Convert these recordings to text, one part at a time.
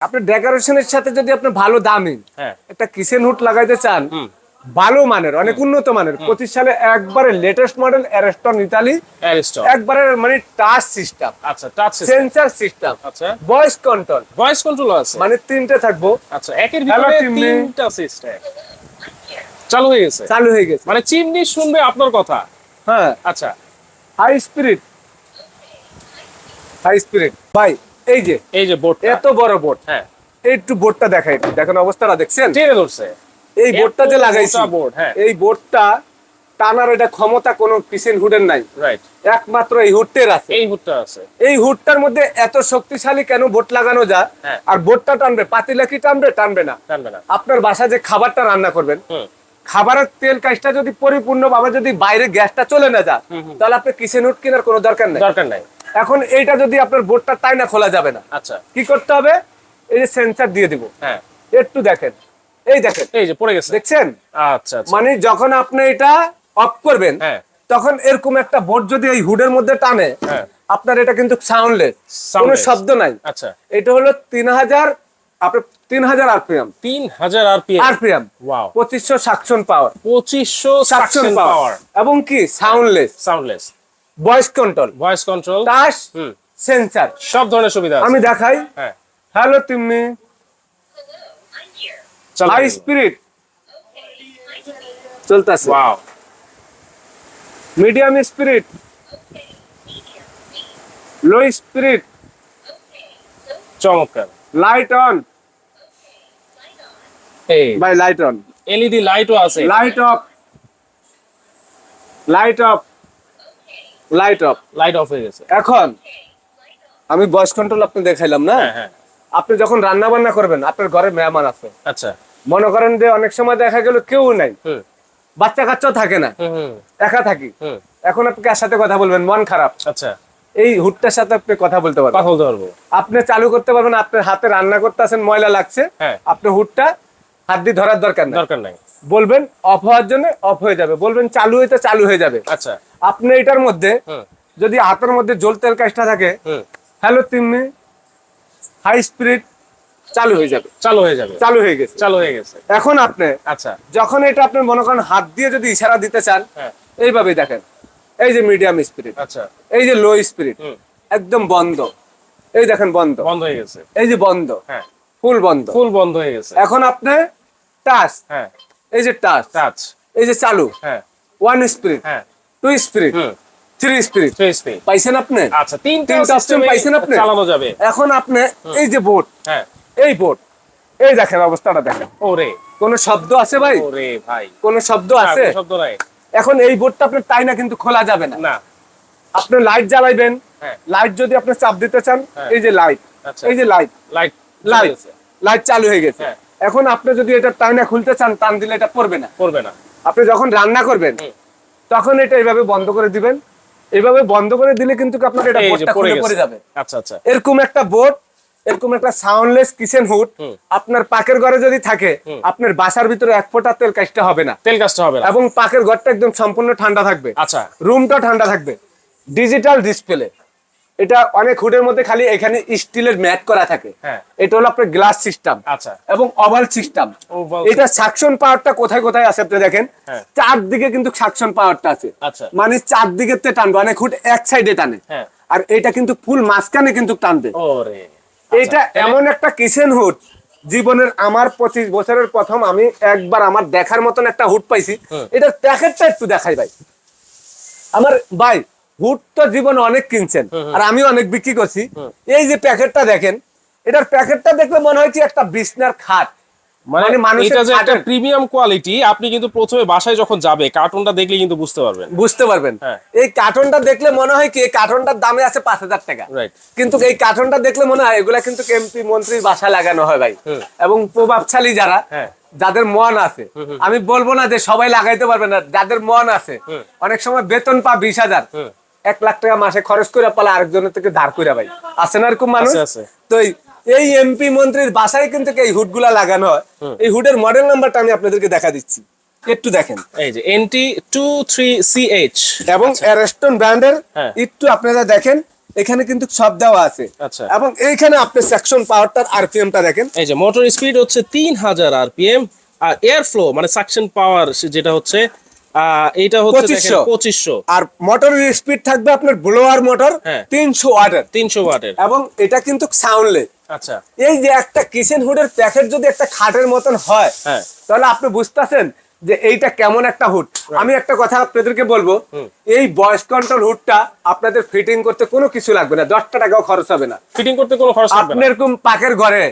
আপনি ডেকোরেশনের সাথে যদি আপনি ভালো দামি হ্যাঁ। একটা কিচেন হুড লাগাইতে চান ভালো মানের অনেক উন্নত মানের পঁচিশ সালে একবারে লেটেস্ট মডেল অ্যারেস্টন ইতালি একবারে মানে টাচ সিস্টেম আচ্ছা টাচ সেন্সার সিস্টেম আচ্ছা। ভয়েস কন্ট্রোল ভয়েস কন্ট্রোল আছে। মানে তিনটে থাকব। আচ্ছা একের ভিতরে তিনটা সিস্টেম চালু হয়ে গেছে। চালু হয়ে গেছে। মানে চিমনি শুনবে আপনার কথা। হ্যাঁ। আচ্ছা। হাই স্পিরিট হাই স্পিরিট ভাই এই যে এই যে বোর্ডটা এত বড় বোর্ড হ্যাঁ। একটু বোর্ডটা দেখাই একটু। দেখেন অবস্থাটা দেখছেন? টেনে ধরছে। এই বোর্ডটা যে লাগাইছি হ্যাঁ। এই বোর্ডটা টানার এটা ক্ষমতা কোনো কিচেন হুডের নাই। রাইট একমাত্র এই হুডটের আছে। এই হুডটা আছে। এই হুডটার মধ্যে এত শক্তিশালী কেন বোট লাগানো যায়? হ্যাঁ। আর বোটটা টানবে পাতিলা কি টানবে? টানবে না। টানবে না। আপনার বাসায় যে খাবারটা রান্না করবেন খাবারের তেল কাজটা যদি পরিপূর্ণ ভাবে যদি বাইরে গ্যাসটা চলে না যায় তাহলে আপনি কিচেন হুড কেনার কোনো দরকার নেই। দরকার নাই। এখন এইটা যদি আপনার বোর্ডটা তাই না খোলা যাবে না আচ্ছা। কি করতে হবে? এই যে সেন্সার দিয়ে দিব। হ্যাঁ। একটু দেখেন। এই দেখেন। এই যে পড়ে গেছে। দেখছেন? আচ্ছা আচ্ছা। মানে যখন আপনি এটা অফ করবেন হ্যাঁ। তখন এরকম একটা বোর্ড যদি এই হুডের মধ্যে টানে হ্যাঁ। আপনার এটা কিন্তু সাউন্ডলেস কোনো শব্দ নাই। আচ্ছা। এটা হলো তিন হাজার আপনার তিন হাজার আরপিএম তিন হাজার আরপিএম আরপিএম ওয়াও পঁচিশশো সাকশন পাওয়ার পঁচিশশো সাকশন পাওয়ার এবং কি? Soundless soundless voice control voice control touch sensor সব ধরনের সুবিধা আমি দেখাই। হ্যাঁ। হ্যালো তুমি চালু। হাই স্পিরিট চলতেছে। Wow medium spirit low spirit চমৎকার। লাইট অন এই। বাই লাইট অন এলইডি লাইটও আছে। Light off light off light off light off হয়ে গেছে। এখন আমি ভয়েস কন্ট্রোল আপনি দেখাইলাম না? হ্যাঁ হ্যাঁ। আপনি যখন রান্না বান্না করবেন আপনার ঘরে মেহমান আছে। আচ্ছা। মনে করেন যে অনেক সময় দেখা গেল কেউ নাই। বাচ্চা কাচ্চাও থাকে না। একা থাকি। এখন আপনি কার সাথে কথা বলবেন? মন খারাপ। আচ্ছা। এই হুটটার সাথে আপনি কথা বলতে পারবেন। কথা বলতে পারব। আপনি চালু করতে পারবেন আপনার হাতে রান্না করতে আছেন ময়লা লাগছে। হ্যাঁ। আপনি হুটটা হাত দিয়ে ধরার দরকার নেই। দরকার নাই। বলবেন অফ হওয়ার জন্য অফ হয়ে যাবে। বলবেন চালু হইতে চালু হয়ে যাবে। আচ্ছা। আপনি এটার মধ্যে যদি হাতের মধ্যে জল তেল কাজটা থাকে হ্যালো তিম্মি হাই স্পিরিট চালু হয়ে যাবে। চালু হয়ে যাবে। চালু হয়ে গেছে। চালু হয়ে গেছে। এখন আপনি আচ্ছা। যখন এটা আপনি মনে করেন হাত দিয়ে যদি ইশারা দিতে চান হ্যাঁ। এইভাবেই দেখেন। এই যে মিডিয়াম স্পিরিট আচ্ছা। এই যে লো স্পিরিট একদম বন্ধ। এই দেখেন বন্ধ। বন্ধ হয়ে গেছে। এই যে বন্ধ। হ্যাঁ। ফুল বন্ধ। ফুল বন্ধ হয়ে গেছে। এখন আপনি টাচ হ্যাঁ। এই যে টাচ টাচ এই যে চালু। হ্যাঁ। ওয়ান স্পিরিট হ্যাঁ। Two spirit three spirit three পাইছেন আপনি? আচ্ছা তিনটা option সিস্টেমে পাইছেন আপনি? চালানো যাবে। এখন আপনি এই যে বোর্ড হ্যাঁ। এই বোর্ড এই দেখেন অবস্থাটা দেখেন। ওরে। কোন শব্দ আছে ভাই? ওরে ভাই। কোন শব্দ আছে? শব্দ নাই। এখন এই বোর্ডটা তাই না কিন্তু খোলা যাবে না? না। আপনি লাইট জ্বালাইবেন। হ্যাঁ। লাইট যদি আপনি চাপ দিতে চান হ্যাঁ। এই যে লাইট আচ্ছা। এই যে লাইট লাইট লাইট লাইট চালু হয়ে গেছে। হ্যাঁ। এখন আপনি যদি এটা টাইনা খুলতে চান টান দিলে এটা পড়বে না। করবে না। আপনি যখন রান্না করবেন। তখন এটা এইভাবে বন্ধ করে দিবেন। এইভাবে বন্ধ করে দিলে কিন্তু আপনার এটা বোর্ডটা খুলে পড়ে যাবে। আচ্ছা আচ্ছা। এরকম একটা বোর্ড এরকম একটা সাউন্ডলেস কিচেন হুড আপনার পাকের ঘরে যদি থাকে আপনার বাসার ভিতরে এক ফোঁটা তেল কাজটা হবে না। তেল কাজটা হবে না। এবং পাকের ঘরটা একদম সম্পূর্ণ ঠান্ডা থাকবে। আচ্ছা। রুমটা ঠান্ডা থাকবে। ডিজিটাল ডিসপ্লে এটা অনেক হুডের মধ্যে খালি এখানে স্টিলের ম্যাট করা থাকে। হ্যাঁ। এটা হলো আপনার গ্লাস সিস্টেম আচ্ছা। এবং ওভাল সিস্টেম। এটা সাকশন পাওয়ারটা কোথায় কোথায় আছে আপনি দেখেন? হ্যাঁ। চারদিকে কিন্তু সাকশন পাওয়ারটা আছে। আচ্ছা। মানে চারদিকে তে টানবে অনেক হুড এক সাইডে টানে। হ্যাঁ। আর এটা কিন্তু ফুল মাঝখানে কিন্তু টানবে। এটা এমন একটা কিচেন হুড জীবনের আমার পঁচিশ বছরের প্রথম আমি একবার আমার দেখার মতন একটা হুড পাইছি। এটার প্যাকেটটা একটু দেখাই ভাই। আমার ভাই হুড তো জীবনে অনেক কিনছেন। আর আমিও অনেক বিক্রি করছি। এই যে প্যাকেটটা দেখেন এটার প্যাকেটটা দেখলে মনে হয় কি একটা বিছনার খাট। মানে মানে এটা যে একটা প্রিমিয়াম কোয়ালিটি আপনি কিন্তু প্রথমে বাসায় যখন যাবে কার্টুনটা দেখলে কিন্তু বুঝতে পারবেন। বুঝতে পারবেন। হ্যাঁ। এই কার্টনটা দেখলে মনে হয় কি এই কার্টনটার দামে আছে পাঁচ হাজার টাকা। কিন্তু এই কার্টনটা দেখলে মনে হয় এগুলা কিন্তু এমপি মন্ত্রীর বাসা লাগানো হয় ভাই। এবং প্রভাবশালী যারা হ্যাঁ। যাদের মন আছে। আমি বলব না যে সবাই লাগাইতে পারবে না যাদের মন আছে। অনেক সময় বেতন পা বিশ হাজার। এক লাখ টাকা মাসে খরচ করে পালা আরেকজনের থেকে ধার করে ভাই। আছে না এরকম মানুষ? আছে। তো এই- এমপি মন্ত্রীর বাসায় কিন্তু এই হুডগুলা লাগানো হয়। এই হুডের মডেল নাম্বারটা আমি আপনাদেরকে দেখা দিচ্ছি। একটু দেখেন। এই যে এনটি টু থ্রি সিএইচ এবং অ্যারেস্টন ব্র্যান্ডের হ্যাঁ। একটু আপনারা দেখেন এখানে কিন্তু সব দেওয়া আছে। আচ্ছা। এবং এইখানে আপনি সেকশন পাওয়ারটার আরপিএমটা দেখেন। এই যে মোটর স্পিড হচ্ছে তিন হাজার আরপিএম আর এয়ার ফ্লো মানে সাকশন পাওয়ার যেটা হচ্ছে আহ, এইটা হচ্ছে 2500 পঁচিশশো। আর মোটরের স্পিড থাকবে আপনার ব্লোয়ার মোটর হ্যাঁ। তিনশো ওয়াটের। তিনশো ওয়াটের। এবং এটা কিন্তু সাউন্ডলেস আচ্ছা। এই যে একটা কিচেন হুডের প্যাকেট যদি একটা খাটের মতন হয় হ্যাঁ। তাহলে আপনি বুঝতেছেন যে এইটা কেমন একটা হুড। আমি একটা কথা আপনাদেরকে বলব এই বয়স কন্ট্রোল হুডটা আপনাদের ফিটিং করতে কোনো কিছু লাগবে না দশটা টাকাও খরচ হবে না। ফিটিং করতে কোনো খরচ আপনি এরকম পাকের ঘরে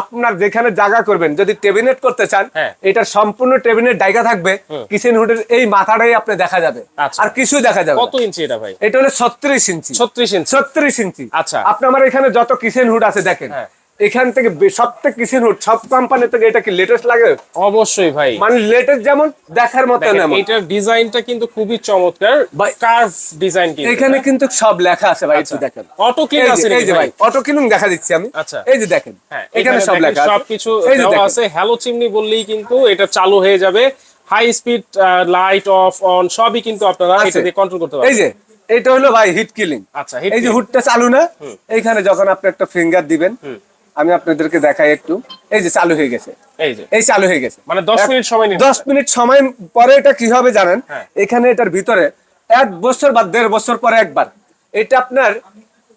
আপনার যেখানে জায়গা করবেন যদি টেবিনেট করতে চান হ্যাঁ। এটা সম্পূর্ণ টেবিনেট জায়গা থাকবে কিচেন হুডের এই মাথাটাই আপনি দেখা যাবে। আচ্ছা। আর কিছু দেখা যাবে কত ইঞ্চি এটা ভাই? এটা হলো ছত্রিশ ইঞ্চি। ছত্রিশ ইঞ্চি। ছত্রিশ ইঞ্চি। আচ্ছা। আপনি আমার এখানে যত কিচেন হুড আছে দেখেন হ্যাঁ। এখান থেকে সবথেকে কিচেন হুড সব কোম্পানি থেকে এটা কি লেটেস্ট লাগে? অবশ্যই ভাই। মানে লেটেস্ট যেমন দেখার মতো এমন এইটার ডিজাইনটা কিন্তু খুবই চমৎকার। ভাই- কার্ভ ডিজাইন কিন্তু এখানে কিন্তু সব লেখা আছে ভাই একটু দেখেন। অটো ক্লিন আছে এই যে ভাই অটো কিনুন দেখা দিচ্ছি আমি। আচ্ছা। এই যে দেখেন হ্যাঁ এখানে সব লেখা আছে। সবকিছু দেওয়া আছে। হ্যালো চিমনি বললেই কিন্তু এটা চালু হয়ে যাবে। High speed light off on সবই কিন্তু আপনারা। এটা দিয়ে কন্ট্রোল করতে পারবেন। এই যে এটা হলো ভাই হিট কিলিং আচ্ছা এই যে হুডটা চালু না? এইখানে যখন আপনি একটা ফিঙ্গার দিবেন আমি আপনাদেরকে দেখাই একটু। এই যে চালু হয়ে গেছে। এই যে। এই চালু হয়ে গেছে। মানে 10 মিনিট সময় নিন দশ মিনিট সময় পরে এটা কি হবে জানেন? হ্যাঁ। এখানে এটার ভিতরে এক বছর বা দেড় বছর পরে একবার। এটা আপনার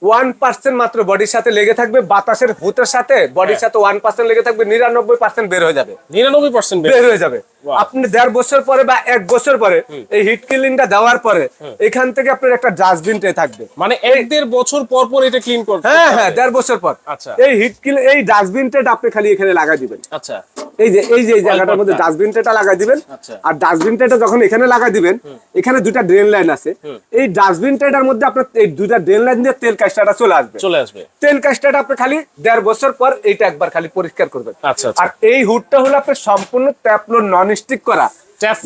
ওয়ান পার্সেন্ট মাত্র বডির সাথে লেগে থাকবে বাতাসের হুতের সাথে বডির হ্যাঁ। সাথে ওয়ান পার্সেন্ট লেগে থাকবে নিরানব্বই পার্সেন্ট বের হয়ে যাবে। নিরানব্বই পার্সেন্ট বের হয়ে যাবে। আপনি দেড় বছর পরে বা এক বছর পরে এই হিট কিলিংটা দেওয়ার পরে এখান থেকে আপনার একটা ডাস্টবিন ট্রে থাকবে। মানে এক দেড় বছর পর পর এটা ক্লিন করতে হ্যাঁ হ্যাঁ দেড় বছর পর। আচ্ছা। এই হিট কিল এই ডাস্টবিন ট্রেটা আপনি খালি এখানে লাগাই দিবেন। আচ্ছা। এই যে এই যে এই জায়গাটার মধ্যে ডাস্টবিন ট্রেটা লাগাই দিবেন। আচ্ছা। আর ডাস্টবিন ট্রেটা যখন এখানে লাগাই দিবেন এখানে দুটা ড্রেন লাইন আছে। এই ডাস্টবিন ট্রেটার মধ্যে আপনার এই দুটা ড্রেন লাইন দিয়ে তেল কাজটাটা চলে আসবে। চলে আসবে। তেল কাজটাটা আপনি খালি দেড় বছর পর এইটা একবার খালি পরিষ্কার করবেন। আচ্ছা, আচ্ছা। আর এই হুডটা হলো আপনার সম্পূর্ণ ট্যাপলো নন স্টিক করা।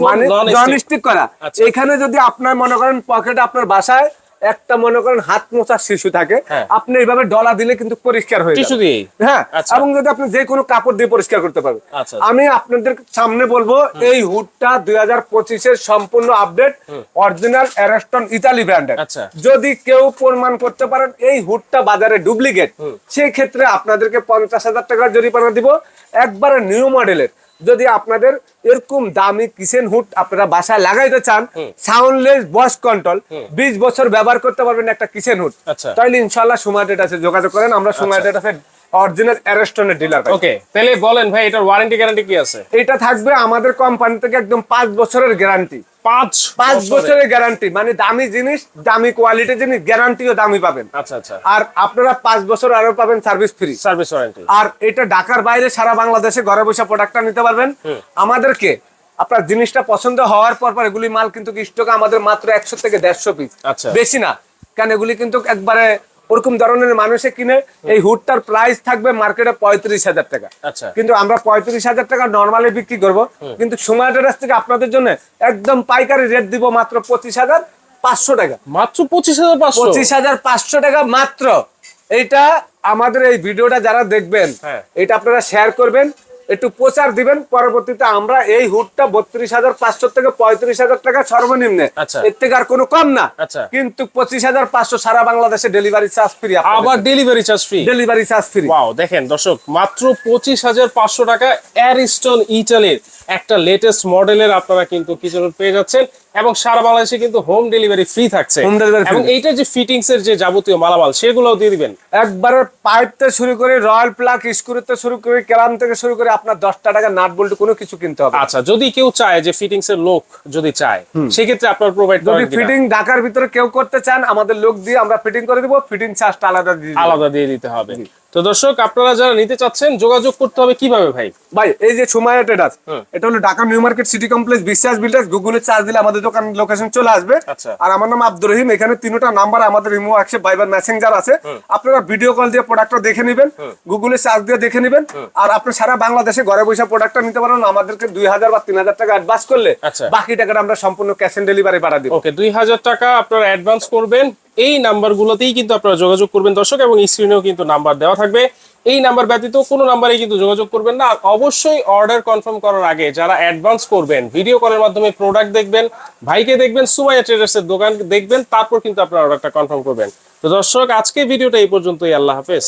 মানে নন স্টিক করা। আচ্ছা। এখানে যদি আপনার মনে করেন পকেটে আপনার বাসায় একটা মনে করেন হাত মোছার শিশু থাকে হ্যাঁ। আপনি এইভাবে ডলা দিলে কিন্তু পরিষ্কার হয়ে যাবে। দিয়ে হ্যাঁ আচ্ছা। এবং যদি আপনি যে কোনো কাপড় দিয়ে পরিষ্কার করতে পারবেন। আচ্ছা। আমি আপনাদের সামনে বলব এই হুডটা দুই হাজার পঁচিশের সম্পূর্ণ আপডেট অরিজিনাল অ্যারেস্টন ইতালি ব্র্যান্ডের। যদি কেউ প্রমাণ করতে পারেন এই হুডটা বাজারে ডুপ্লিকেট সেই ক্ষেত্রে আপনাদেরকে পঞ্চাশ হাজার টাকার জরিমানা দিব। একবারে নিউ মডেলের যদি আপনাদের এরকম দামি কিচেন হুড আপনারা বাসায় লাগাইতে চান সাউন্ডলেস বস কন্ট্রোল বিশ বছর ব্যবহার করতে পারবেন একটা কিচেন হুড। আচ্ছা। তাহলে ইনশাল্লাহ সময় ডেট আছে যোগাযোগ করেন আমরা সময় ডেট আছে অরিজিনাল অ্যারেস্টনের ডিলার ওকে তাহলে বলেন ভাই এটার ওয়ারেন্টি গ্যারান্টি কি আছে? এটা থাকবে আমাদের কোম্পানি থেকে একদম পাঁচ বছরের গ্যারান্টি পাঁচ পাঁচ বছরের। গ্যারান্টি মানে দামি জিনিস দামি কোয়ালিটির জিনিস গ্যারান্টিও দামি পাবেন। আচ্ছা আচ্ছা। আর আপনারা পাঁচ বছর আরও পাবেন সার্ভিস ফ্রি সার্ভিস ওয়ারেন্টি আর এটা ঢাকার বাইরে সারা বাংলাদেশে ঘরে বসে প্রোডাক্টটা নিতে পারবেন। আমাদেরকে আপনার জিনিসটা পছন্দ হওয়ার পর পর এগুলি মাল কিন্তু স্টকে আমাদের মাত্র একশো থেকে দেড়শো পিস আচ্ছা। বেশি না কারণ এগুলি কিন্তু একবারে ওরকম ধরনের মানুষে কিনে এই হুডটার প্রাইস থাকবে মার্কেটে পঁয়ত্রিশ হাজার টাকা। আচ্ছা। কিন্তু আমরা পঁয়ত্রিশ হাজার টাকা নর্মালি বিক্রি করব। কিন্তু সময় টেরাস থেকে আপনাদের জন্য একদম পাইকারি রেট দিব মাত্র পঁচিশ হাজার পাঁচশো টাকা। মাত্র পঁচিশ হাজার পঁচিশ? হাজার পাঁচশো টাকা মাত্র। এইটা আমাদের এই ভিডিওটা যারা দেখবেন হ্যাঁ। এটা আপনারা শেয়ার করবেন। একটু প্রচার দিবেন পরবর্তীতে আমরা এই হুডটা বত্রিশ হাজার পাঁচশো থেকে পঁয়ত্রিশ হাজার টাকা সর্বনিম্ন। আচ্ছা। এর থেকে আর কোনো কম না। আচ্ছা। কিন্তু পঁচিশ হাজার পাঁচশো সারা বাংলাদেশে ডেলিভারি চার্জ ফ্রি আবার delivery charge free delivery charge free wow দেখেন দর্শক মাত্র পঁচিশ হাজার পাঁচশো টাকা অ্যারিস্টন ইটালির একটা লেটেস্ট মডেলের আপনারা কিন্তু কিছু পেয়ে যাচ্ছেন। এবং সারা বাংলাদেশে কিন্তু হোম ডেলিভারি ফ্রি থাকছে। Delivery free। এবং এইটা যে ফিটিংস এর যে যাবতীয় মালামাল সেগুলোও দিয়ে দিবেন। একবারে পাইপ থেকে শুরু করে রয়্যাল প্লাগ স্ক্রু থেকে শুরু করে ক্যালাম থেকে শুরু করে আপনার দশটা টাকা নাট বল্টু কোনো কিছু কিনতে হবে আচ্ছা যদি কেউ চায় যে ফিটিংস এর লোক যদি চায় সেক্ষেত্রে আপনার প্রোভাইড যদি? ফিটিং ঢাকার ভিতরে কেউ করতে চান আমাদের লোক দিয়ে আমরা ফিটিং করে দিব ফিটিং চার্জটা আলাদা দিয়ে আলাদা দিয়ে দিতে হবে। তো দর্শক আপনারা যারা নিতে চাচ্ছেন যোগাযোগ করতে হবে কীভাবে ভাই? ভাই এই যে সুমায়া ট্রেডার্স এটা হলো Dhaka new market city complex Biswas builders গুগলে চার্জ দিলে আমাদের দোকান লোকেশন চলে আসবে। আচ্ছা। আর আমার নাম আব্দুর রহিম এখানে তিনটা নাম্বার আমাদের রিমো অ্যাকসেপ্ট ভাইবার মেসেঞ্জার আছে। আপনারা ভিডিও কল দিয়ে প্রোডাক্টটা দেখে নেবেন গুগলে চার্জ দিয়ে দেখে নেবেন। আর আপনি সারা বাংলাদেশে ঘরে বসে প্রোডাক্টটা নিতে পারেন আমাদেরকে দুই হাজার বা তিন হাজার টাকা অ্যাডভান্স করলে আচ্ছা। বাকি টাকাটা আমরা সম্পূর্ণ ক্যাশ অন ডেলিভারি পাঠা দিব। ওকে দুই হাজার টাকা আপনারা অ্যাডভান্স করবেন। এই নাম্বারগুলোতেই কিন্তু আপনারা যোগাযোগ করবেন দর্শক, এবং স্ক্রিনেও কিন্তু নাম্বার দেওয়া থাকবে। এই নাম্বার ব্যতীত কোনো নাম্বারে কিন্তু যোগাযোগ করবেন না। অবশ্যই অর্ডার কনফার্ম করার আগে যারা অ্যাডভান্স করবেন, ভিডিও কলের মাধ্যমে প্রোডাক্ট দেখবেন, ভাইকে দেখবেন, সুমাইয়া ট্রেডার্সের দোকান দেখবেন, তারপর কিন্তু আপনারা অর্ডারটা কনফার্ম করবেন। তো দর্শক আজকে ভিডিওটা এই পর্যন্তই। আল্লাহ হাফেজ।